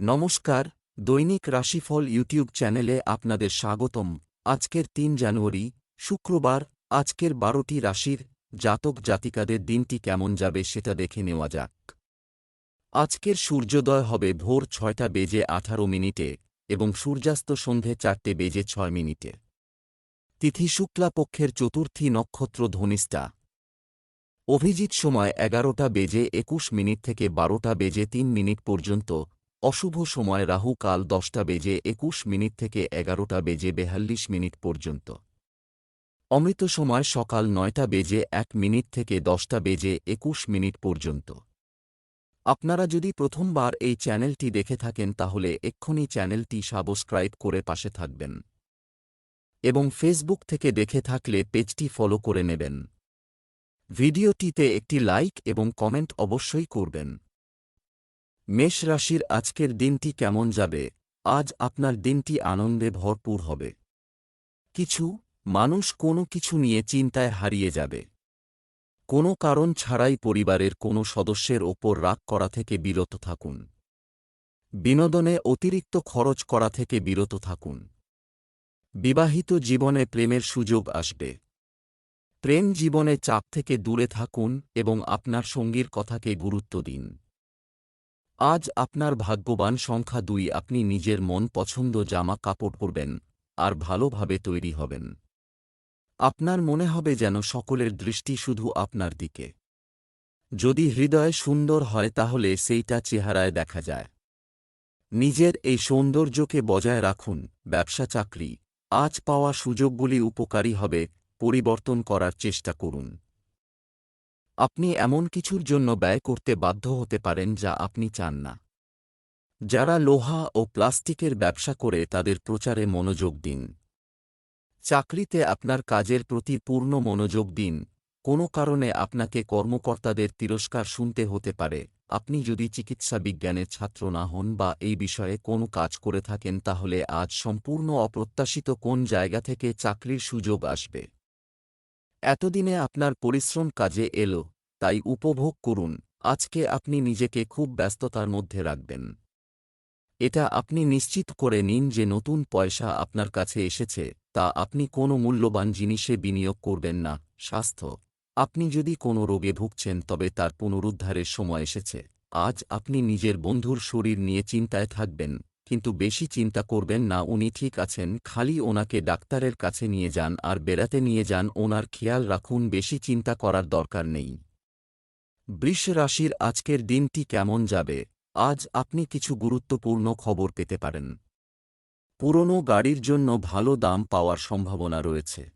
নমস্কার, দৈনিক রাশিফল ইউটিউব চ্যানেলে আপনাদের স্বাগতম। আজকের তিন জানুয়ারি, শুক্রবার, আজকের বারোটি রাশির জাতক জাতিকাদের দিনটি কেমন যাবে সেটা দেখে নেওয়া যাক। আজকের সূর্যোদয় হবে ভোর ছয়টা বেজে আঠারো মিনিটে এবং সূর্যাস্ত সন্ধে চারটে বেজে ছয় মিনিটে। তিথি শুক্লাপক্ষের চতুর্থী নক্ষত্র ধনিষ্ঠা। অভিজিৎ সময় এগারোটা বেজে একুশ মিনিট থেকে বারোটা বেজে তিন মিনিট পর্যন্ত অশুভ সময় রাহু কাল দশটা বেজে একুশ মিনিট থেকে এগারোটা বেজে বেহাল্লিশ মিনিট পর্যন্ত। অমৃত সময় সকাল নয়টা বেজে এক মিনিট থেকে দশটা বেজে একুশ মিনিট পর্যন্ত। আপনারা যদি প্রথমবার এই চ্যানেলটি দেখে থাকেন তাহলে এক্ষুনি চ্যানেলটি সাবস্ক্রাইব করে পাশে থাকবেন। এবং ফেসবুক থেকে দেখে থাকলে পেজটি ফলো করে নেবেন। ভিডিওটিতে একটি লাইক এবং কমেন্ট অবশ্যই করবেন। মেষ রাশির আজকের দিনটি কেমন যাবে? আজ আপনার দিনটি আনন্দে ভরপুর হবে। কিছু মানুষ কোনো কিছু নিয়ে চিন্তায় হারিয়ে যাবে। কোনো কারণ ছাড়াই পরিবারের কোনো সদস্যের ওপর রাগ করা থেকে বিরত থাকুন। বিনোদনে অতিরিক্ত খরচ করা থেকে বিরত থাকুন। বিবাহিত জীবনে প্রেমের সুযোগ আসবে। প্রেম জীবনে চাপ থেকে দূরে থাকুন এবং আপনার সঙ্গীর কথাকে গুরুত্ব দিন। আজ আপনার ভাগ্যবান সংখ্যা দুই, আপনি নিজের মন পছন্দ জামা কাপড় পরবেন, আর ভালোভাবে তৈরি হবেন। আপনার মনে হবে যেন সকলের দৃষ্টি শুধু আপনার দিকে। যদি হৃদয় সুন্দর হয় তাহলে সেইটা চেহারায় দেখা যায়। নিজের এই সৌন্দর্যকে বজায় রাখুন, ব্যবসা চাকরি, আজ পাওয়া সুযোগগুলি উপকারী হবে, পরিবর্তন করার চেষ্টা করুন। আপনি এমন কিছুর জন্য ব্যয় করতে বাধ্য হতে পারেন যা আপনি চান না। যারা লোহা ও প্লাস্টিকের ব্যবসা করে তাদের প্রচারে মনোযোগ দিন। চাকরিতে আপনার কাজের প্রতি পূর্ণ মনোযোগ দিন। কোনো কারণে আপনাকে কর্মকর্তাদের তিরস্কার শুনতে হতে পারে। আপনি যদি চিকিৎসা বিজ্ঞানের ছাত্র না হন বা এই বিষয়ে কোনো কাজ করে থাকেন তাহলে আজ সম্পূর্ণ অপ্রত্যাশিত কোন জায়গা থেকে চাকরির সুযোগ আসবে। এতদিনে আপনার পরিশ্রম কাজে এলো, তাই উপভোগ করুন, আজকে আপনি নিজেকে খুব ব্যস্ততার মধ্যে রাখবেন। এটা আপনি নিশ্চিত করে নিন যে নতুন পয়সা আপনার কাছে এসেছে, তা আপনি কোনো মূল্যবান জিনিসে বিনিয়োগ করবেন না, স্বাস্থ্য। আপনি যদি কোনো রোগে ভুগছেন তবে তার পুনরুদ্ধারের সময় এসেছে, আজ আপনি নিজের বন্ধুর শরীর নিয়ে চিন্তায় থাকবেন। কিন্তু বেশি চিন্তা করবেন না, উনি ঠিক আছেন, খালি ওনাকে ডাক্তারের কাছে নিয়ে যান আর বেড়াতে নিয়ে যান, ওনার খেয়াল রাখুন, বেশি চিন্তা করার দরকার নেই। বৃষ রাশির আজকের দিনটি কেমন যাবে? আজ আপনি কিছু গুরুত্বপূর্ণ খবর পেতে পারেন। পুরনো গাড়ির জন্য ভালো দাম পাওয়ার সম্ভাবনা রয়েছে।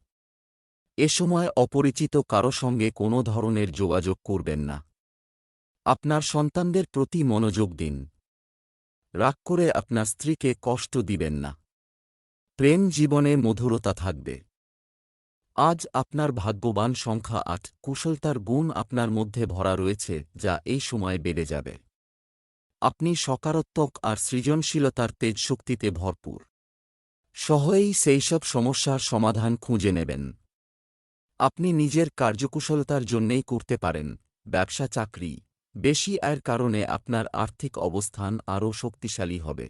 এ সময় অপরিচিত কারও সঙ্গে কোনো ধরনের যোগাযোগ করবেন না। আপনার সন্তানদের প্রতি মনোযোগ দিন। রাগ করে আপনার স্ত্রীকে কষ্ট দিবেন না। প্রেম জীবনে মধুরতা থাকবে। আজ আপনার ভাগ্যবান সংখ্যা আট, কুশলতার গুণ আপনার মধ্যে ভরা রয়েছে, যা এই সময় বেড়ে যাবে। আপনি সকারাত্মক আর সৃজনশীলতার তেজ শক্তিতে ভরপুর। সহজেই সেই সব সমস্যার সমাধান খুঁজে নেবেন। আপনি নিজের কার্যকুশলতার জন্যেই করতে পারেন ব্যবসা চাকরি বেশি আয়ের কারণে আপনার আর্থিক অবস্থান আরও শক্তিশালী হবে।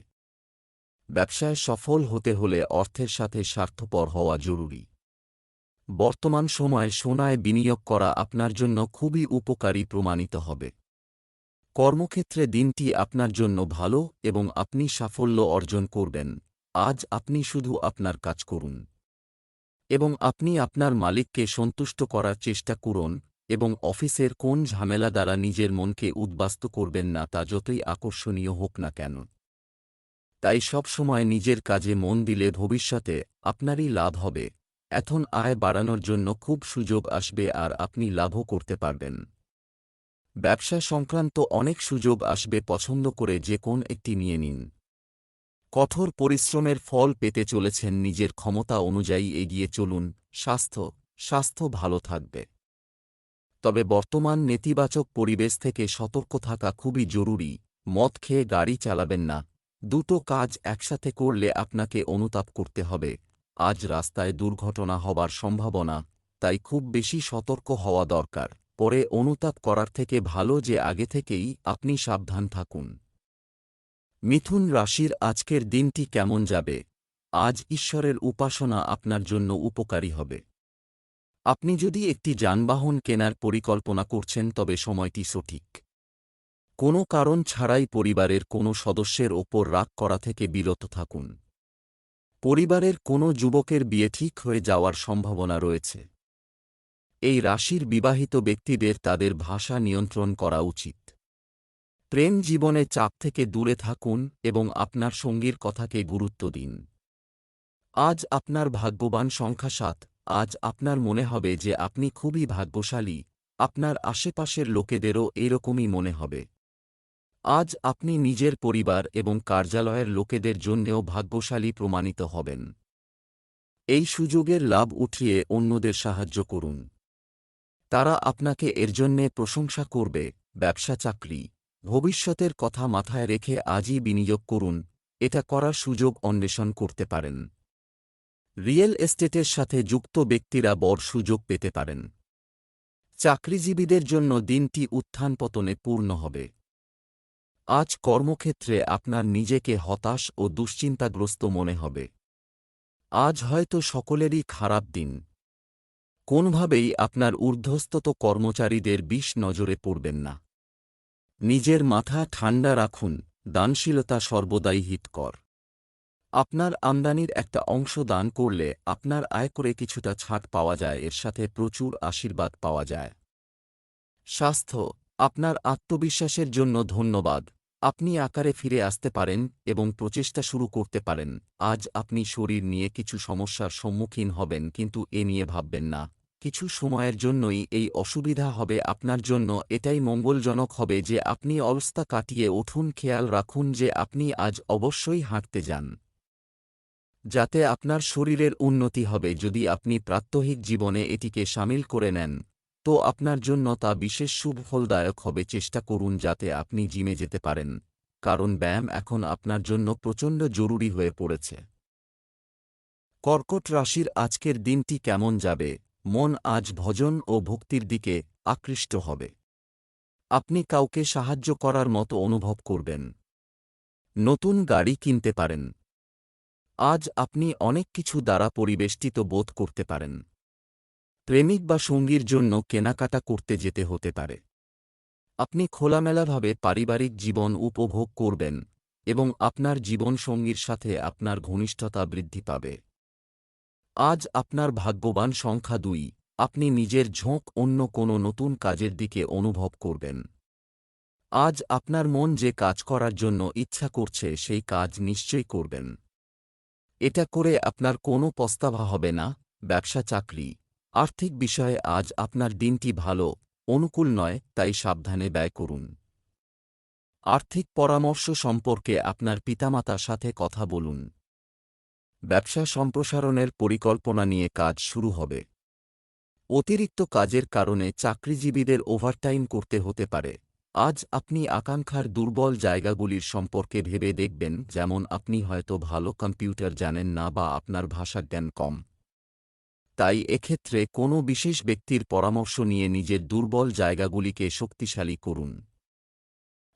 ব্যবসায় সফল হতে হলে অর্থের সাথে স্বার্থপর হওয়া জরুরি। বর্তমান সময়ে সোনায় বিনিয়োগ করা আপনার জন্য খুবই উপকারী প্রমাণিত হবে। কর্মক্ষেত্রে দিনটি আপনার জন্য ভালো এবং আপনি সাফল্য অর্জন করবেন। আজ আপনি শুধু আপনার কাজ করুন। এবং আপনি আপনার মালিককে সন্তুষ্ট করার চেষ্টা করুন। এবং অফিসের কোন ঝামেলা দ্বারা নিজের মনকে উদ্বাস্ত করবেন না তা যতই আকর্ষণীয় হোক না কেন। তাই সব সময় নিজের কাজে মন দিলে ভবিষ্যতে আপনারই লাভ হবে। এখন আয় বাড়ানোর জন্য খুব সুযোগ আসবে আর আপনি লাভও করতে পারবেন। ব্যবসা সংক্রান্ত অনেক সুযোগ আসবে পছন্দ করে যে কোন একটি নিয়ে নিন। কঠোর পরিশ্রমের ফল পেতে চলেছেন নিজের ক্ষমতা অনুযায়ী এগিয়ে চলুন। স্বাস্থ্য স্বাস্থ্য ভালো থাকবে। তবে বর্তমান নেতিবাচক পরিবেশ থেকে সতর্ক থাকা খুবই জরুরি। মদ খেয়ে গাড়ি চালাবেন না। দুটো কাজ একসাথে করলে আপনাকে অনুতাপ করতে হবে। আজ রাস্তায় দুর্ঘটনা হবার সম্ভাবনা, তাই খুব বেশি সতর্ক হওয়া দরকার। পরে অনুতাপ করার থেকে ভালো যে আগে থেকেই আপনি সাবধান থাকুন। মিথুন রাশির আজকের দিনটি কেমন যাবে? আজ ঈশ্বরের উপাসনা আপনার জন্য উপকারী হবে। আপনি যদি একটি যানবাহন কেনার পরিকল্পনা করছেন, তবে সময়টি সঠিক। কোনো কারণ ছাড়াই পরিবারের কোনো সদস্যের ওপর রাগ করা থেকে বিরত থাকুন। পরিবারের কোনো যুবকের বিয়ে ঠিক হয়ে যাওয়ার সম্ভাবনা রয়েছে। এই রাশির বিবাহিত ব্যক্তিদের তাদের ভাষা নিয়ন্ত্রণ করা উচিত। প্রেম জীবনে চাপ থেকে দূরে থাকুন এবং আপনার সঙ্গীর কথাকে গুরুত্ব দিন। আজ আপনার ভাগ্যবান সংখ্যা সাত। আজ আপনার মনে হবে যে আপনি খুবই ভাগ্যশালী, আপনার আশেপাশের লোকেদেরও এরকমই মনে হবে। আজ আপনি নিজের পরিবার এবং কার্যালয়ের লোকেদের জন্যেও ভাগ্যশালী প্রমাণিত হবেন। এই সুযোগের লাভ উঠিয়ে অন্যদের সাহায্য করুন। তারা আপনাকে এর জন্যে প্রশংসা করবে, ব্যবসা চাকরি, ভবিষ্যতের কথা মাথায় রেখে আজই বিনিয়োগ করুন, এটা করার সুযোগ অন্বেষণ করতে পারেন। রিয়েল এস্টেটের সাথে যুক্ত ব্যক্তিরা বড় সুযোগ পেতে পারেন। চাকরিজীবীদের জন্য দিনটি উত্থান পতনে পূর্ণ হবে। আজ কর্মক্ষেত্রে আপনার নিজেকে হতাশ ও দুশ্চিন্তাগ্রস্ত মনে হবে। আজ হয়তো সকলেরই খারাপ দিন। কোনভাবেই আপনার ঊর্ধ্বস্তত কর্মচারীদের বিষ নজরে পড়বেন না। নিজের মাথা ঠান্ডা রাখুন, দানশীলতা সর্বদাই হিতকর। আপনার আমদানির একটা অংশ দান করলে আপনার আয় করে কিছুটা ছাড় পাওয়া যায়, এর সাথে প্রচুর আশীর্বাদ পাওয়া যায়। স্বাস্থ্য, আপনার আত্মবিশ্বাসের জন্য ধন্যবাদ। আপনি আকারে ফিরে আসতে পারেন এবং প্রচেষ্টা শুরু করতে পারেন। আজ আপনি শরীর নিয়ে কিছু সমস্যার সম্মুখীন হবেন, কিন্তু এ নিয়ে ভাববেন না। কিছু সময়ের জন্যই এই অসুবিধা হবে আপনার জন্য। এটাই মঙ্গলজনক হবে যে আপনি অবস্থা কাটিয়ে উঠুন। খেয়াল রাখুন যে আপনি আজ অবশ্যই হাঁটতে যান। যাতে আপনার শরীরের উন্নতি হবে। যদি আপনি প্রাত্যহিক জীবনে এটিকে সামিল করে নেন, তো আপনার জন্য তা বিশেষ সুফলদায়ক হবে। চেষ্টা করুন যাতে আপনি জিমে যেতে পারেন, কারণ ব্যায়াম এখন আপনার জন্য প্রচণ্ড জরুরি হয়ে পড়েছে। কর্কট রাশির আজকের দিনটি কেমন যাবে? মন আজ ভজন ও ভক্তির দিকে আকৃষ্ট হবে। আপনি কাউকে সাহায্য করার মতো অনুভব করবেন। নতুন গাড়ি কিনতে পারেন। আজ আপনি অনেক কিছু দ্বারা পরিবেষ্টিত বোধ করতে পারেন। প্রেমিক বা সঙ্গীর জন্য কেনাকাটা করতে যেতে হতে পারে। আপনি খোলামেলাভাবে পারিবারিক জীবন উপভোগ করবেন এবং আপনার জীবন সঙ্গীর সাথে আপনার ঘনিষ্ঠতা বৃদ্ধি পাবে। আজ আপনার ভাগ্যবান সংখ্যা দুই, আপনি নিজের ঝোঁক অন্য কোনো নতুন কাজের দিকে অনুভব করবেন। আজ আপনার মন যে কাজ করার জন্য ইচ্ছা করছে সেই কাজ নিশ্চয়ই করবেন। এটা করে আপনার কোনো পস্তাভা হবে না, ব্যবসা চাকরি। আর্থিক বিষয়ে আজ আপনার দিনটি ভালো, অনুকূল নয়, তাই সাবধানে ব্যয় করুন। আর্থিক পরামর্শ সম্পর্কে আপনার পিতামাতার সাথে কথা বলুন। ব্যবসা সম্প্রসারণের পরিকল্পনা নিয়ে কাজ শুরু হবে। অতিরিক্ত কাজের কারণে চাকরিজীবীদের ওভারটাইম করতে হতে পারে। আজ আপনি আকাঙ্ক্ষার দুর্বল জায়গাগুলির সম্পর্কে ভেবে দেখবেন, যেমন আপনি হয়তো ভালো কম্পিউটার জানেন না বা আপনার ভাষা জ্ঞান কম। তাই এক্ষেত্রে কোনো বিশেষ ব্যক্তির পরামর্শ নিয়ে নিজের দুর্বল জায়গাগুলিকে শক্তিশালী করুন।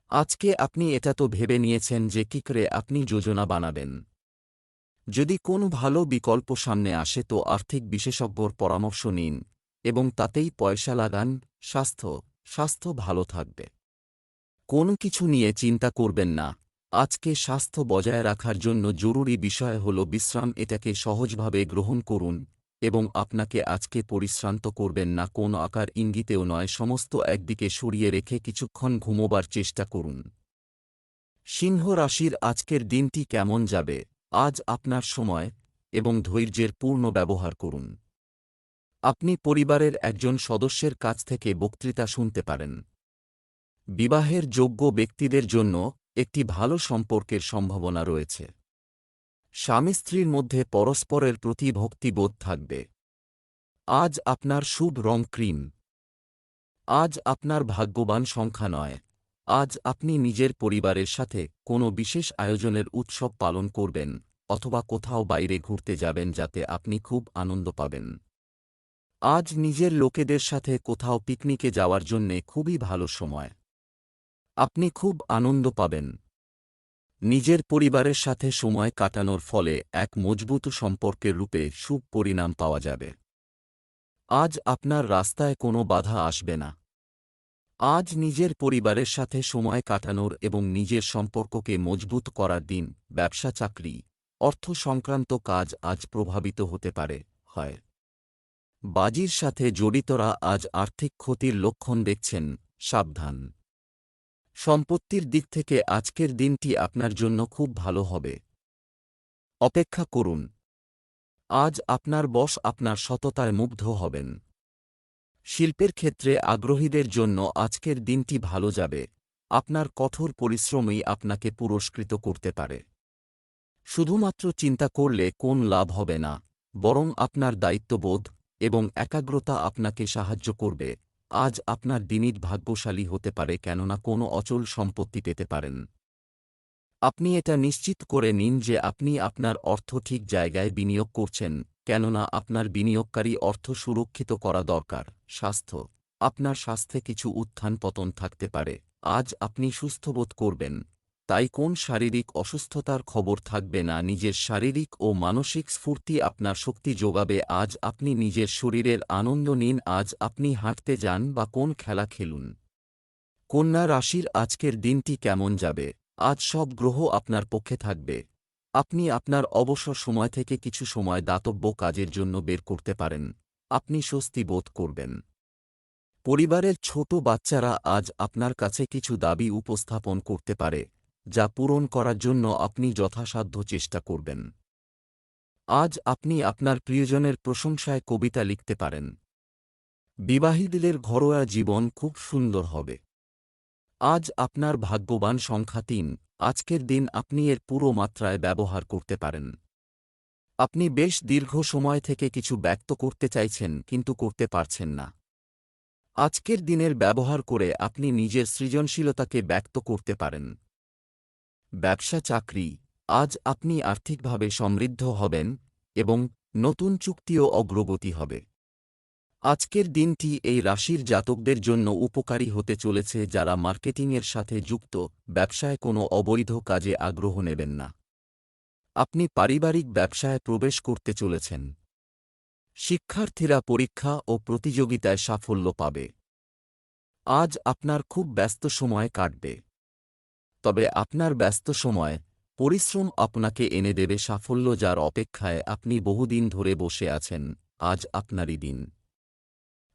আজকে আপনি এটা তো ভেবে নিয়েছেন যে কী করে আপনি যোজনা বানাবেন। যদি কোনো ভালো বিকল্প সামনে আসে তো আর্থিক বিশেষজ্ঞর পরামর্শ নিন এবং তাতেই পয়সা লাগান, স্বাস্থ্য স্বাস্থ্য ভালো থাকবে। কোনো কিছু নিয়ে চিন্তা করবেন না। আজকে স্বাস্থ্য বজায় রাখার জন্য জরুরি বিষয় হল বিশ্রাম, এটাকে সহজভাবে গ্রহণ করুন এবং আপনাকে আজকে পরিশ্রান্ত করবেন না, কোন আকার ইঙ্গিতেও নয়, সমস্ত একদিকে সরিয়ে রেখে কিছুক্ষণ ঘুমোবার চেষ্টা করুন। সিংহ রাশির আজকের দিনটি কেমন যাবে? আজ আপনার সময় এবং ধৈর্যের পূর্ণ ব্যবহার করুন। আপনি পরিবারের একজন সদস্যের কাছ থেকে বক্তৃতা শুনতে পারেন। বিবাহের যোগ্য ব্যক্তিদের জন্য একটি ভালো সম্পর্কের সম্ভাবনা রয়েছে। স্বামী স্ত্রীর মধ্যে পরস্পরের প্রতি ভক্তিবোধ থাকবে। আজ আপনার শুভ রং ক্রিম। আজ আপনার ভাগ্যবান সংখ্যা নয়। আজ আপনি নিজের পরিবারের সাথে কোনো বিশেষ আয়োজনের উৎসব পালন করবেন অথবা কোথাও বাইরে ঘুরতে যাবেন যাতে আপনি খুব আনন্দ পাবেন। আজ নিজের লোকেদের সাথে কোথাও পিকনিকে যাওয়ার জন্যে খুবই ভালো সময়। আপনি খুব আনন্দ পাবেন। নিজের পরিবারের সাথে সময় কাটানোর ফলে এক মজবুত সম্পর্কের রূপে শুভ পরিণাম পাওয়া যাবে। আজ আপনার রাস্তায় কোনো বাধা আসবে না। আজ নিজের পরিবারের সাথে সময় কাটানোর এবং নিজের সম্পর্ককে মজবুত করার দিন, ব্যবসা চাকরি, অর্থ সংক্রান্ত কাজ আজ প্রভাবিত হতে পারে, হয়। বাজির সাথে জড়িতরা আজ আর্থিক ক্ষতির লক্ষণ দেখছেন, সাবধান। সম্পত্তির দিক থেকে আজকের দিনটি আপনার জন্য খুব ভালো হবে। অপেক্ষা করুন। আজ আপনার বস আপনার সততায় মুগ্ধ হবেন। শিল্পের ক্ষেত্রে আগ্রহীদের জন্য আজকের দিনটি ভালো যাবে। আপনার কঠোর পরিশ্রমই আপনাকে পুরস্কৃত করতে পারে। শুধুমাত্র চিন্তা করলে কোন লাভ হবে না, বরং আপনার দায়িত্ববোধ এবং একাগ্রতা আপনাকে সাহায্য করবে। আজ আপনার দিনই ভাগ্যশালী হতে পারে কেননা কোনো অচল সম্পত্তি পেতে পারেন। আপনি এটা নিশ্চিত করে নিন যে আপনি আপনার অর্থ ঠিক জায়গায় বিনিয়োগ করছেন, কেননা আপনার বিনিয়োগকারী অর্থ সুরক্ষিত করা দরকার, স্বাস্থ্য, আপনার স্বাস্থ্যে কিছু উত্থান পতন থাকতে পারে, আজ আপনি সুস্থবোধ করবেন। তাই কোন শারীরিক অসুস্থতার খবর থাকবে না নিজের শারীরিক ও মানসিক স্ফূর্তি আপনার শক্তি যোগাবে। আজ আপনি নিজের শরীরের আনন্দ নিন, আজ আপনি হাঁটতে যান বা কোন খেলা খেলুন। কন্যা রাশির আজকের দিনটি কেমন যাবে? আজ সব গ্রহ আপনার পক্ষে থাকবে। আপনি আপনার অবসর সময় থেকে কিছু সময় দাতব্য কাজের জন্য বের করতে পারেন। আপনি স্বস্তি বোধ করবেন। পরিবারের ছোট বাচ্চারা আজ আপনার কাছে কিছু দাবি উপস্থাপন করতে পারে। যা পূরণ করার জন্য আপনি যথাসাধ্য চেষ্টা করবেন। আজ আপনি আপনার প্রিয়জনের প্রশংসায় কবিতা লিখতে পারেন। বিবাহীদের ঘরোয়া জীবন খুব সুন্দর হবে। আজ আপনার ভাগ্যবান সংখ্যা তিন, আজকের দিন আপনি এর পুরো মাত্রায় ব্যবহার করতে পারেন। আপনি বেশ দীর্ঘ সময় থেকে কিছু ব্যক্ত করতে চাইছেন কিন্তু করতে পারছেন না। আজকের দিনের ব্যবহার করে আপনি নিজের সৃজনশীলতাকে ব্যক্ত করতে পারেন। ব্যবসা চাকরি, আজ আপনি আর্থিকভাবে সমৃদ্ধ হবেন এবং নতুন চুক্তিও অগ্রগতি হবে। আজকের দিনটি এই রাশির জাতকদের জন্য উপকারী হতে চলেছে যারা মার্কেটিংয়ের সাথে যুক্ত, ব্যবসায় কোনো অবৈধ কাজে আগ্রহ নেবেন না। আপনি পারিবারিক ব্যবসায় প্রবেশ করতে চলেছেন। শিক্ষার্থীরা পরীক্ষা ও প্রতিযোগিতায় সাফল্য পাবে। আজ আপনার খুব ব্যস্ত সময় কাটবে। তবে আপনার ব্যস্ত সময়, পরিশ্রম আপনাকে এনে দেবে সাফল্য যার অপেক্ষায় আপনি বহুদিন ধরে বসে আছেন, আজ আপনারই দিন।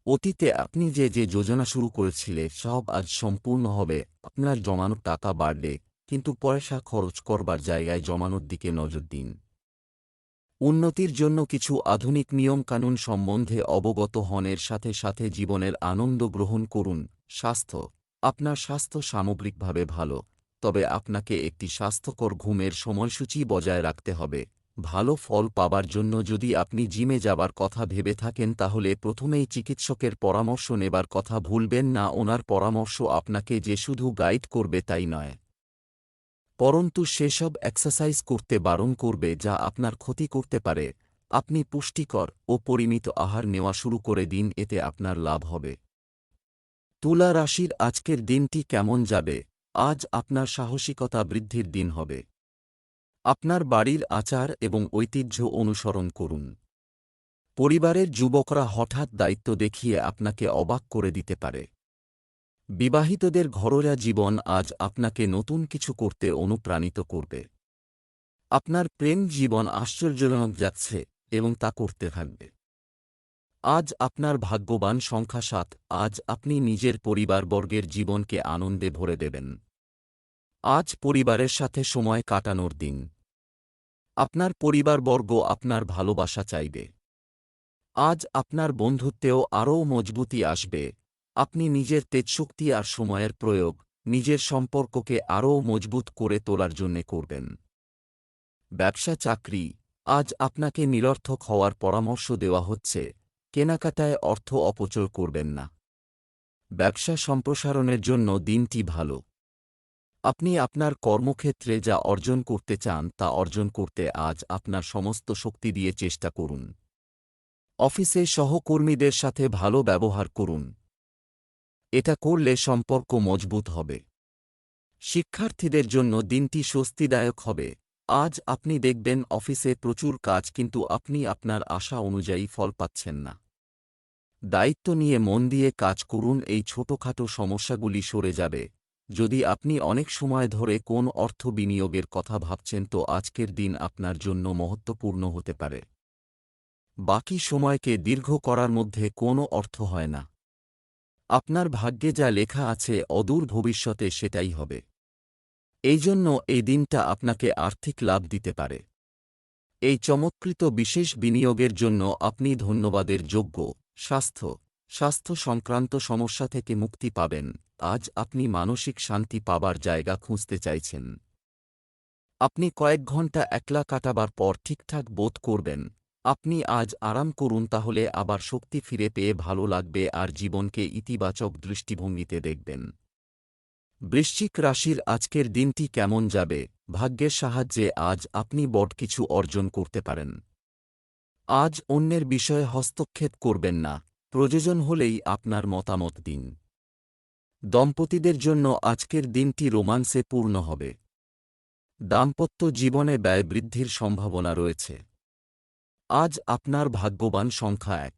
অতীতে আপনি যে যে যোজনা শুরু করেছিলে, সব আজ সম্পূর্ণ হবে, আপনার জমানোর টাকা বাড়বে, কিন্তু পয়সা খরচ করবার জায়গায় জমানোর দিকে নজর দিন। উন্নতির জন্য কিছু আধুনিক নিয়মকানুন সম্বন্ধে অবগত হনের সাথে সাথে জীবনের আনন্দ গ্রহণ করুন, স্বাস্থ্য, আপনার স্বাস্থ্য সামগ্রিকভাবে ভালো। তবে আপনাকে একটি স্বাস্থ্যকর ঘুমের সময়সূচি বজায় রাখতে হবে। ভালো ফল পাবার জন্য যদি আপনি জিমে যাবার কথা ভেবে থাকেন তাহলে প্রথমেই চিকিৎসকের পরামর্শ নেবার কথা ভুলবেন না, ওনার পরামর্শ আপনাকে যে শুধু গাইড করবে তাই নয়। পরন্তু সেসব এক্সারসাইজ করতে বারণ করবে যা আপনার ক্ষতি করতে পারে। আপনি পুষ্টিকর ও পরিমিত আহার নেওয়া শুরু করে দিন, এতে আপনার লাভ হবে। তুলা রাশির আজকের দিনটি কেমন যাবে? আজ আপনার সাহসিকতা বৃদ্ধির দিন হবে। আপনার বাড়ির আচার এবং ঐতিহ্য অনুসরণ করুন। পরিবারের যুবকরা হঠাৎ দায়িত্ব দেখিয়ে আপনাকে অবাক করে দিতে পারে। বিবাহিতদের ঘরোয়া জীবন আজ আপনাকে নতুন কিছু করতে অনুপ্রাণিত করবে। আপনার প্রেম জীবন আশ্চর্যজনক যাচ্ছে এবং তা করতে থাকবে। আজ আপনার ভাগ্যবান সংখ্যা সাত, আজ আপনি নিজের পরিবারবর্গের জীবনকে আনন্দে ভরে দেবেন। আজ পরিবারের সাথে সময় কাটানোর দিন। আপনার পরিবারবর্গ আপনার ভালোবাসা চাইবে। আজ আপনার বন্ধুত্বেও আরও মজবুতি আসবে। আপনি নিজের তেজশক্তি আর সময়ের প্রয়োগ নিজের সম্পর্ককে আরও মজবুত করে তোলার জন্যে করবেন। ব্যবসা চাকরি, আজ আপনাকে নিরর্থক হওয়ার পরামর্শ দেওয়া হচ্ছে, কেনাকাটায় অর্থ অপচয় করবেন না। ব্যবসা সম্প্রসারণের জন্য দিনটি ভালো। আপনি আপনার কর্মক্ষেত্রে যা অর্জন করতে চান তা অর্জন করতে আজ আপনার সমস্ত শক্তি দিয়ে চেষ্টা করুন। অফিসে সহকর্মীদের সাথে ভালো ব্যবহার করুন। এটা করলে সম্পর্ক মজবুত হবে। শিক্ষার্থীদের জন্য দিনটি স্বস্তিদায়ক হবে। আজ আপনি দেখবেন অফিসে প্রচুর কাজ কিন্তু আপনি আপনার আশা অনুযায়ী ফল পাচ্ছেন না। দায়িত্ব নিয়ে মন দিয়ে কাজ করুন, এই ছোটখাটো সমস্যাগুলি সরে যাবে। যদি আপনি অনেক সময় ধরে কোন অর্থ বিনিয়োগের কথা ভাবছেন, তো আজকের দিন আপনার জন্য মহত্বপূর্ণ হতে পারে। বাকি সময়কে দীর্ঘ করার মধ্যে কোনো অর্থ হয় না। আপনার ভাগ্যে যা লেখা আছে, অদূর ভবিষ্যতে সেটাই হবে। এই জন্য এই দিনটা আপনাকে আর্থিক লাভ দিতে পারে। এই চমৎকৃত বিশেষ বিনিয়োগের জন্য আপনি ধন্যবাদের যোগ্য। স্বাস্থ্য। স্বাস্থ্য সংক্রান্ত সমস্যা থেকে মুক্তি পাবেন। আজ আপনি মানসিক শান্তি পাবার জায়গা খুঁজতে চাইছেন। আপনি কয়েক ঘণ্টা একলা কাটাবার পর ঠিকঠাক বোধ করবেন। আপনি আজ আরাম করুন তাহলে আবার শক্তি ফিরে পেয়ে ভালো লাগবে আর জীবনকে ইতিবাচক দৃষ্টিভঙ্গিতে দেখবেন। বৃশ্চিক রাশির আজকের দিনটি কেমন যাবে? ভাগ্যের সাহায্যে আজ আপনি বট কিছু অর্জন করতে পারেন। আজ অন্যের বিষয়ে হস্তক্ষেপ করবেন না। প্রয়োজন হলেই আপনার মতামত দিন। দম্পতিদের জন্য আজকের দিনটি রোমান্সে পূর্ণ হবে। দাম্পত্য জীবনে ব্যয় বৃদ্ধির সম্ভাবনা রয়েছে। আজ আপনার ভাগ্যবান সংখ্যা এক।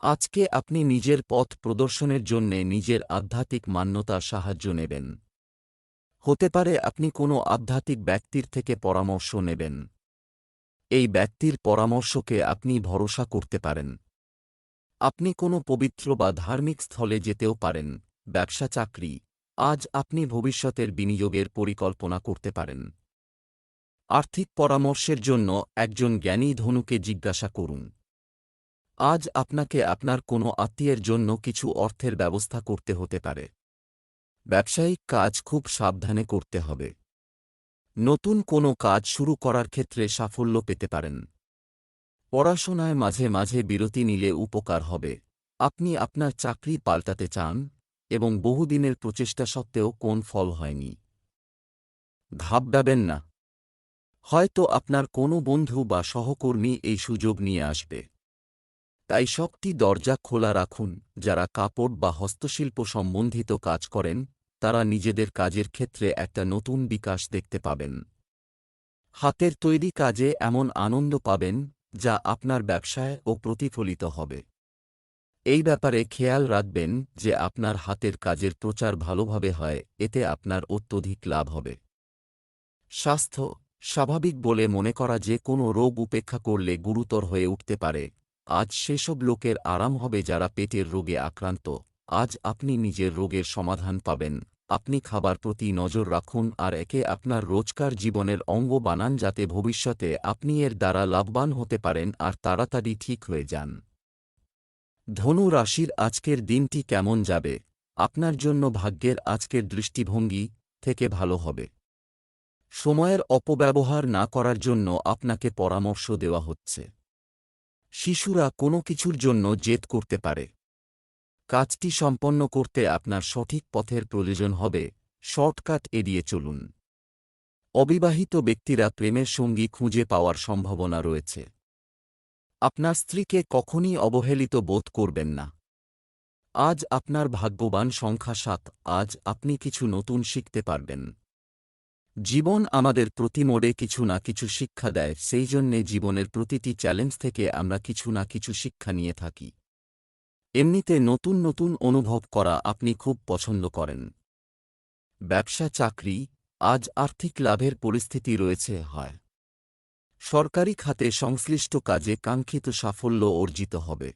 আজকে আপনি নিজের পথ প্রদর্শনের জন্যে নিজের আধ্যাত্মিক মান্যতা সাহায্য নেবেন। হতে পারে আপনি কোনো আধ্যাত্মিক ব্যক্তির থেকে পরামর্শ নেবেন। এই ব্যক্তির পরামর্শকে আপনি ভরসা করতে পারেন। আপনি কোনো পবিত্র বা ধার্মিক স্থলে যেতেও পারেন, ব্যবসা চাকরি, আজ আপনি ভবিষ্যতের বিনিয়োগের পরিকল্পনা করতে পারেন। আর্থিক পরামর্শের জন্য একজন জ্ঞানী ধনুকে জিজ্ঞাসা করুন। আজ আপনাকে আপনার কোনো আত্মীয়ের জন্য কিছু অর্থের ব্যবস্থা করতে হতে পারে। ব্যবসায়িক কাজ খুব সাবধানে করতে হবে। নতুন কোনো কাজ শুরু করার ক্ষেত্রে সাফল্য পেতে পারেন। পড়াশোনায় মাঝে মাঝে বিরতি নিলে উপকার হবে। আপনি আপনার চাকরি পাল্টাতে চান এবং বহুদিনের প্রচেষ্টা সত্ত্বেও কোন ফল হয়নি। ঘাবড়াবেন না। হয়তো আপনার কোনো বন্ধু বা সহকর্মী এই সুযোগ নিয়ে আসবে। তাই শক্তি দরজা খোলা রাখুন। যারা কাপড় বা হস্তশিল্প সম্বন্ধিত কাজ করেন, তারা নিজেদের কাজের ক্ষেত্রে একটা নতুন বিকাশ দেখতে পাবেন। হাতের তৈরি কাজে এমন আনন্দ পাবেন যা আপনার ব্যবসায় ও প্রতিফলিত হবে। এই ব্যাপারে খেয়াল রাখবেন যে আপনার হাতের কাজের প্রচার ভালোভাবে হয়, এতে আপনার অত্যধিক লাভ হবে। স্বাস্থ্য, স্বাভাবিক বলে মনে করা যে কোনো রোগ উপেক্ষা করলে গুরুতর হয়ে উঠতে পারে। আজ সেসব লোকের আরাম হবে যারা পেটের রোগে আক্রান্ত। আজ আপনি নিজের রোগের সমাধান পাবেন। আপনি খাবার প্রতি নজর রাখুন আর একে আপনার রোজকার জীবনের অঙ্গ বানান যাতে ভবিষ্যতে আপনি এর দ্বারা লাভবান হতে পারেন আর তাড়াতাড়ি ঠিক হয়ে যান। ধনু রাশির আজকের দিনটি কেমন যাবে? আপনার জন্য ভাগ্যের আজকের দৃষ্টিভঙ্গি থেকে ভালো হবে। সময়ের অপব্যবহার না করার জন্য আপনাকে পরামর্শ দেওয়া হচ্ছে। শিশুরা কোনো কিছুর জন্য জেদ করতে পারে। কাজটি সম্পন্ন করতে আপনার সঠিক পথের প্রয়োজন হবে। শর্টকাট এড়িয়ে চলুন। অবিবাহিত ব্যক্তিরা প্রেমের সঙ্গী খুঁজে পাওয়ার সম্ভাবনা রয়েছে। আপনার স্ত্রীকে কখনই অবহেলিত বোধ করবেন না। আজ আপনার ভাগ্যবান সংখ্যা সাত, আজ আপনি কিছু নতুন শিখতে পারবেন। জীবন আমাদের প্রতি মোড়ে কিছু না কিছু শিক্ষা দেয়, সেই জন্যে জীবনের প্রতিটি চ্যালেঞ্জ থেকে আমরা কিছু না কিছু শিক্ষা নিয়ে থাকি। এমনিতে নতুন নতুন অনুভব করা আপনি খুব পছন্দ করেন। ব্যবসা, চাকরি, আজ আর্থিক লাভের পরিস্থিতি রয়েছে, হয়। সরকারি খাতে সংশ্লিষ্ট কাজে কাঙ্ক্ষিত সাফল্য অর্জিত হবে।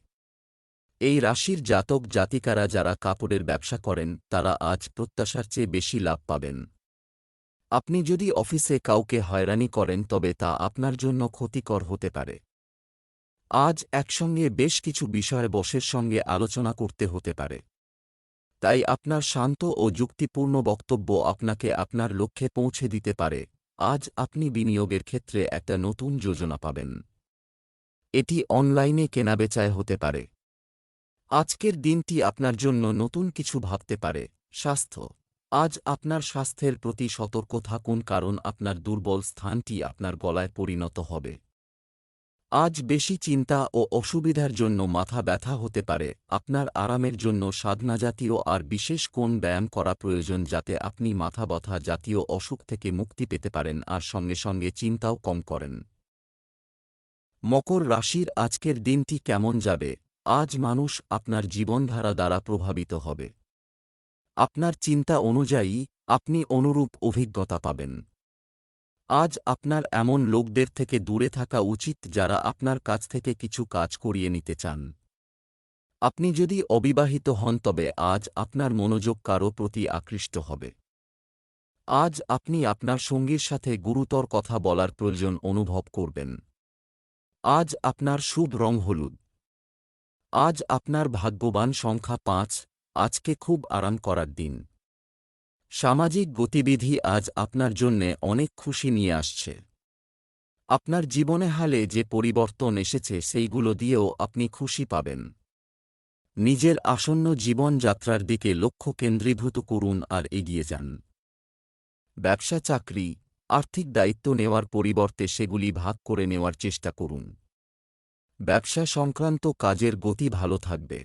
এই রাশির জাতক, জাতিকারা যারা কাপড়ের ব্যবসা করেন, তারা আজ প্রত্যাশার চেয়ে বেশি লাভ পাবেন। আপনি যদি অফিসে কাউকে হয়রানি করেন, তবে তা আপনার জন্য ক্ষতিকর হতে পারে। আজ একসঙ্গে বেশ কিছু বিষয়ে বসের সঙ্গে আলোচনা করতে হতে পারে। তাই আপনার শান্ত ও যুক্তিপূর্ণ বক্তব্য আপনাকে আপনার লক্ষ্যে পৌঁছে দিতে পারে। আজ আপনি বিনিয়োগের ক্ষেত্রে একটা নতুন যোজনা পাবেন। এটি অনলাইনে কেনাবেচায় হতে পারে। আজকের দিনটি আপনার জন্য নতুন কিছু ভাবতে পারে। স্বাস্থ্য। আজ আপনার স্বাস্থ্যের প্রতি সতর্ক থাকুন কারণ আপনার দুর্বল স্থানটি আপনার গলায় পরিণত হবে। আজ বেশি চিন্তা ও অসুবিধার জন্য মাথা ব্যথা হতে পারে। আপনার আরামের জন্য সাধনা জাতীয় আর বিশেষ কোন ব্যায়াম করা প্রয়োজন যাতে আপনি মাথা ব্যথা জাতীয় অসুখ থেকে মুক্তি পেতে পারেন আর সঙ্গে সঙ্গে চিন্তাও কম করেন। মকর রাশির আজকের দিনটি কেমন যাবে? আজ মানুষ আপনার জীবনধারা দ্বারা প্রভাবিত হবে। আপনার চিন্তা অনুযায়ী আপনি অনুরূপ অভিজ্ঞতা পাবেন। আজ আপনার এমন লোকদের থেকে দূরে থাকা উচিত যারা আপনার কাছ থেকে কিছু কাজ করিয়ে নিতে চান। আপনি যদি অবিবাহিত হন, তবে আজ আপনার মনোযোগ কারও প্রতি আকৃষ্ট হবে। আজ আপনি আপনার সঙ্গীর সাথে গুরুতর কথা বলার প্রয়োজন অনুভব করবেন। আজ আপনার শুভ রং হলুদ। আজ আপনার ভাগ্যবান সংখ্যা পাঁচ। আজকে খুব আরাম করার দিন। সামাজিক গতিবিধি আজ আপনার জন্যে অনেক খুশি নিয়ে আসছে। আপনার জীবনে হালে যে পরিবর্তন এসেছে সেইগুলো দিয়েও আপনি খুশি পাবেন। নিজের আসন্ন জীবনযাত্রার দিকে লক্ষ্য কেন্দ্রীভূত করুন আর এগিয়ে যান। ব্যবসা, চাকরি, আর্থিক দায়িত্ব নেওয়ার পরিবর্তে সেগুলি ভাগ করে নেওয়ার চেষ্টা করুন। ব্যবসা সংক্রান্ত কাজের গতি ভালো থাকবে।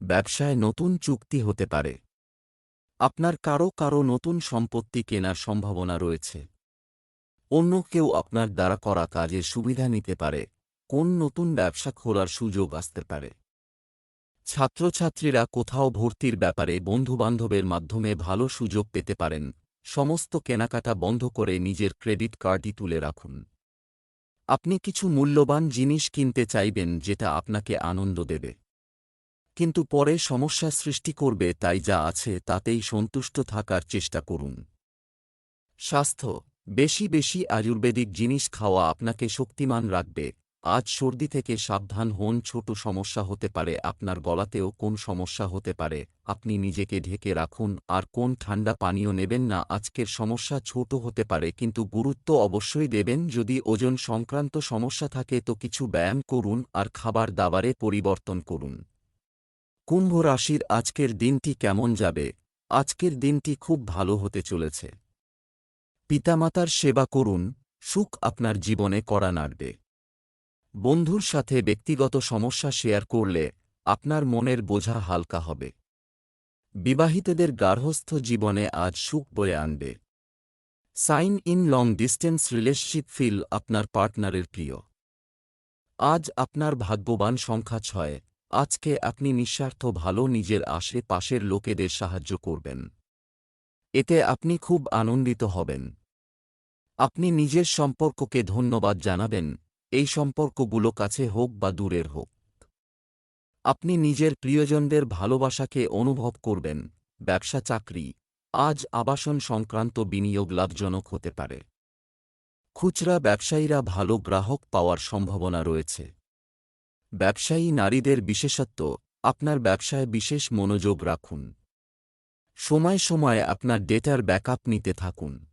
ব্যবসায় নতুন চুক্তি হতে পারে। আপনার কারও কারও নতুন সম্পত্তি কেনার সম্ভাবনা রয়েছে। অন্য কেউ আপনার দ্বারা করা কাজের সুবিধা নিতে পারে, কোন নতুন ব্যবসা খোলার সুযোগ আসতে পারে। ছাত্রছাত্রীরা কোথাও ভর্তির ব্যাপারে বন্ধুবান্ধবের মাধ্যমে ভালো সুযোগ পেতে পারেন, সমস্ত কেনাকাটা বন্ধ করে নিজের ক্রেডিট কার্ডই তুলে রাখুন। আপনি কিছু মূল্যবান জিনিস কিনতে চাইবেন যেটা আপনাকে আনন্দ দেবে। কিন্তু পরে সমস্যা সৃষ্টি করবে তাই যা আছে তাতেই সন্তুষ্ট থাকার চেষ্টা করুন। স্বাস্থ্য, বেশি বেশি আয়ুর্বেদিক জিনিস খাওয়া আপনাকে শক্তিমান রাখবে। আজ সর্দি থেকে সাবধান হন, ছোট সমস্যা হতে পারে, আপনার গলাতেও কোন সমস্যা হতে পারে, আপনি নিজেকে ঢেকে রাখুন, আর কোন ঠান্ডা পানীয় নেবেন না, আজকের সমস্যা ছোট হতে পারে, কিন্তু গুরুত্ব অবশ্যই দেবেন, যদি ওজন সংক্রান্ত সমস্যা থাকে তো কিছু ব্যায়াম করুন, আর খাবার দাবারে পরিবর্তন করুন। কুম্ভ রাশির আজকের দিনটি কেমন যাবে? আজকের দিনটি খুব ভালো হতে চলেছে। পিতামাতার সেবা করুন, সুখ আপনার জীবনে করা নাড়বে। বন্ধুর সাথে ব্যক্তিগত সমস্যা শেয়ার করলে আপনার মনের বোঝা হালকা হবে। বিবাহিতদের গার্হস্থ জীবনে আজ সুখ বয়ে আনবে। Sign in long distance relationship feel আপনার পার্টনারের প্রিয়। আজ আপনার ভাগ্যবান সংখ্যা ছয়। আজকে আপনি নিঃস্বার্থ ভালো নিজের আশেপাশের লোকেদের সাহায্য করবেন। এতে আপনি খুব আনন্দিত হবেন। আপনি নিজের সম্পর্ককে ধন্যবাদ জানাবেন, এই সম্পর্কগুলো কাছে হোক বা দূরের হোক। আপনি নিজের প্রিয়জনদের ভালোবাসাকে অনুভব করবেন, ব্যবসা, চাকরি, আজ আবাসন সংক্রান্ত বিনিয়োগ লাভজনক হতে পারে। খুচরা ব্যবসায়ীরা ভালো গ্রাহক পাওয়ার সম্ভাবনা রয়েছে। ব্যবসায়ী নারীদের বিশেষত্ব, আপনার ব্যবসায় বিশেষ মনোযোগ রাখুন। সময় সময়ে আপনার ডেটার ব্যাকআপ নিতে থাকুন।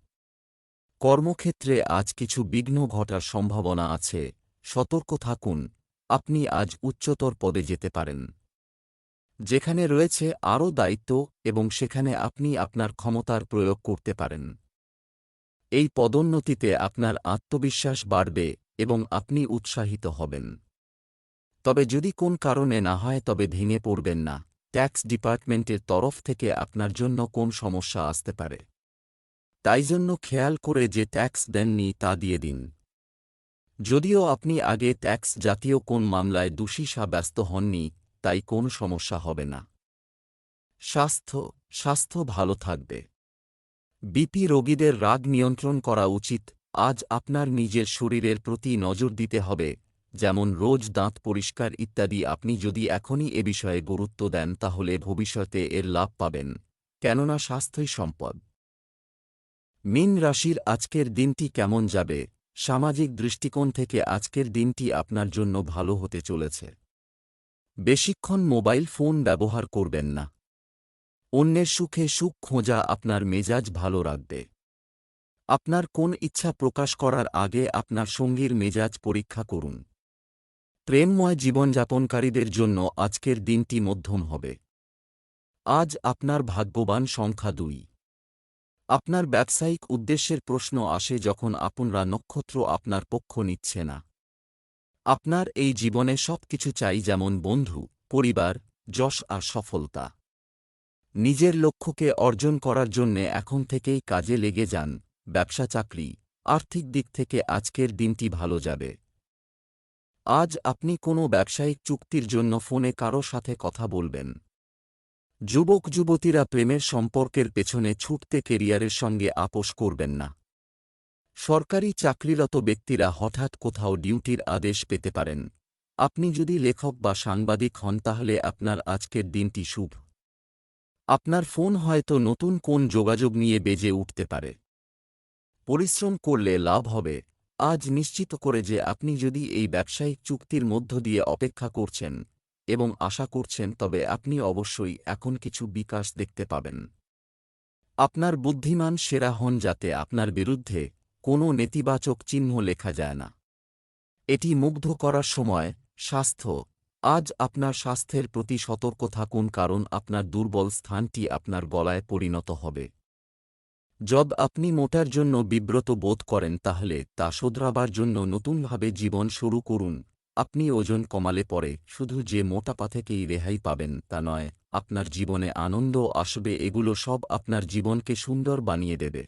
কর্মক্ষেত্রে আজ কিছু বিঘ্ন ঘটার সম্ভাবনা আছে, সতর্ক থাকুন, আপনি আজ উচ্চতর পদে যেতে পারেন। যেখানে রয়েছে আরও দায়িত্ব এবং সেখানে আপনি আপনার ক্ষমতার প্রয়োগ করতে পারেন। এই পদোন্নতিতে আপনার আত্মবিশ্বাস বাড়বে এবং আপনি উৎসাহিত হবেন। তবে যদি কোন কারণে না হয় তবে ভেঙে পড়বেন না। ট্যাক্স ডিপার্টমেন্টের তরফ থেকে আপনার জন্য কোন সমস্যা আসতে পারে? তাই জন্য খেয়াল করে যে ট্যাক্স দেননি তা দিয়ে দিন। যদিও আপনি আগে ট্যাক্স জাতীয় কোন মামলায় দোষী সাব্যস্ত হননি, তাই কোন সমস্যা হবে না। স্বাস্থ্য স্বাস্থ্য ভালো থাকবে। বিপি রোগীদের রাগ নিয়ন্ত্রণ করা উচিত। আজ আপনার নিজের শরীরের প্রতি নজর দিতে হবে। যেমন রোজ দাঁত পরিষ্কার ইত্যাদি, আপনি যদি এখনই এ বিষয়ে গুরুত্ব দেন, তাহলে ভবিষ্যতে এর লাভ পাবেন। কেননা স্বাস্থ্যই সম্পদ। মিন রাশির আজকের দিনটি কেমন যাবে? সামাজিক দৃষ্টিকোণ থেকে আজকের দিনটি আপনার জন্য ভালো হতে চলেছে। বেশিক্ষণ মোবাইল ফোন ব্যবহার করবেন না। অন্যের সুখে সুখ খোঁজা আপনার মেজাজ ভালো রাখবে। আপনার কোন ইচ্ছা প্রকাশ করার আগে আপনার সঙ্গীর মেজাজ পরীক্ষা করুন। প্রেমময় জীবনযাপনকারীদের জন্য আজকের দিনটি মধ্যম হবে। আজ আপনার ভাগ্যবান সংখ্যা দুই। আপনার ব্যবসায়িক উদ্দেশ্যের প্রশ্ন আসে যখন আপনারা নক্ষত্র আপনার পক্ষ নিচ্ছে না। আপনার এই জীবনে সব কিছু চাই যেমন বন্ধু, পরিবার, যশ আর সফলতা। নিজের লক্ষ্যকে অর্জন করার জন্যে এখন থেকেই কাজে লেগে যান, ব্যবসা, চাকরি, আর্থিক দিক থেকে আজকের দিনটি ভালো যাবে। আজ আপনি কোনো ব্যবসায়িক চুক্তির জন্য ফোনে কারও সাথে কথা বলবেন। যুবক যুবতীরা প্রেমের সম্পর্কের পেছনে ছুটতে কেরিয়ারের সঙ্গে আপোষ করবেন না। সরকারি চাকরিরত ব্যক্তিরা হঠাৎ কোথাও ডিউটির আদেশ পেতে পারেন। আপনি যদি লেখক বা সাংবাদিক হন তাহলে আপনার আজকের দিনটি শুভ। আপনার ফোন হয়তো নতুন কোন যোগাযোগ নিয়ে বেজে উঠতে পারে। পরিশ্রম করলে লাভ হবে। আজ নিশ্চিত করে যে আপনি যদি এই ব্যবসায়িক চুক্তির মধ্য দিয়ে অপেক্ষা করছেন এবং আশা করছেন, তবে আপনি অবশ্যই এখন কিছু বিকাশ দেখতে পাবেন। আপনার বুদ্ধিমান সেরা হন যাতে আপনার বিরুদ্ধে কোনো নেতিবাচক চিহ্ন লেখা যায় না। এটি মুগ্ধ করার সময়, স্বাস্থ্য। আজ আপনার স্বাস্থ্যের প্রতি সতর্ক থাকুন, কারণ আপনার দুর্বল স্থানটি আপনার গলায় পরিণত হবে। যব আপনি মোটার জন্য বিব্রত বোধ করেন তাহলে তা শোধরাবার জন্য নতুনভাবে জীবন শুরু করুন। আপনি ওজন কমালে পরে শুধু যে মোটাপা থেকেই রেহাই পাবেন তা নয়, আপনার জীবনে আনন্দ আসবে এগুলো সব আপনার জীবনকে সুন্দর বানিয়ে দেবে।